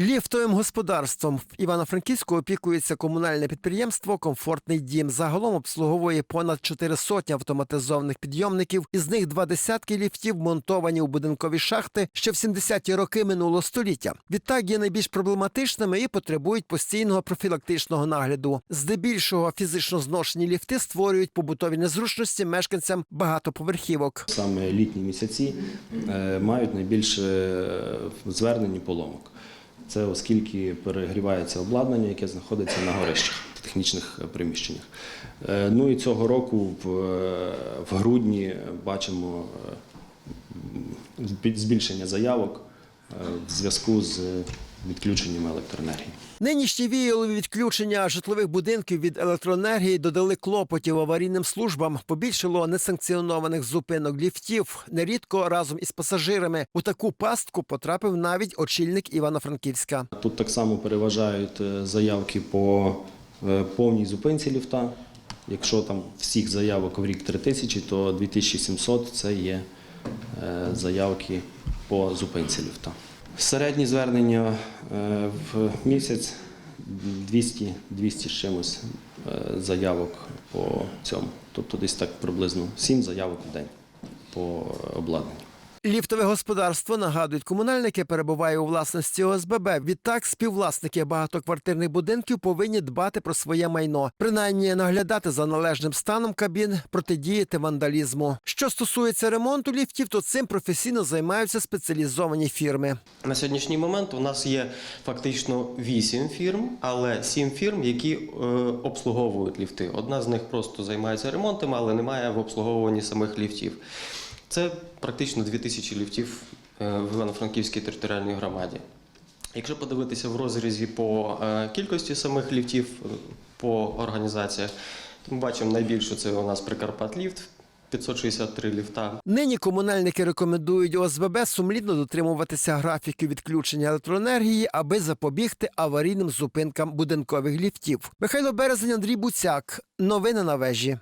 Ліфтовим господарством в Івано-Франківську опікується комунальне підприємство Комфортний дім. Загалом обслуговує понад чотири сотні автоматизованих підйомників. Із них два десятки ліфтів монтовані у будинкові шахти ще в 70-ті роки минулого століття. Відтак є найбільш проблематичними і потребують постійного профілактичного нагляду. Здебільшого фізично зношені ліфти створюють побутові незручності мешканцям багатоповерхівок. Саме літні місяці е, мають найбільше е, звернень і поломок. Це оскільки перегрівається обладнання, яке знаходиться на горищах, технічних приміщеннях. Е, Ну і цього року в, е, грудні бачимо е, збільшення заявок в зв'язку з відключенням електроенергії. Нинішні віялові відключення житлових будинків від електроенергії додали клопотів аварійним службам. Побільшало несанкціонованих зупинок ліфтів. Нерідко разом із пасажирами у таку пастку потрапив навіть очільник Івано-Франківська. Тут так само переважають е, заявки по е, повній зупинці ліфта. Якщо там всіх заявок в рік 3 тисячі, то 2700 це є е, заявки по зупинці ліфта. Середні звернення е, в місяць 200, 200 з чимось е, заявок по цьому. Тобто десь так приблизно 7 заявок в день по обладнанню. Ліфтове господарство нагадують, комунальники перебуває у власності ОСББ. Відтак, співвласники багатоквартирних будинків повинні дбати про своє майно, принаймні наглядати за належним станом кабін, протидіяти вандалізму. Що стосується ремонту ліфтів, то цим професійно займаються спеціалізовані фірми. На сьогоднішній момент у нас є фактично 8 фірм, але 7 фірм, які е, обслуговують ліфти. Одна з них просто займається ремонтом, але немає в обслуговуванні самих ліфтів. Це практично 2000 ліфтів е, в Івано-Франківській територіальній громаді. Якщо подивитися в розрізі по е, кількості самих ліфтів е, по організаціях, то ми бачимо найбільше це у нас Прикарпатліфт, 563 ліфта. Нині комунальники рекомендують ОСББ сумлінно дотримуватися графіків відключення електроенергії, аби запобігти аварійним зупинкам будинкових ліфтів. Михайло Березень, Андрій Буцяк. Новини на вежі.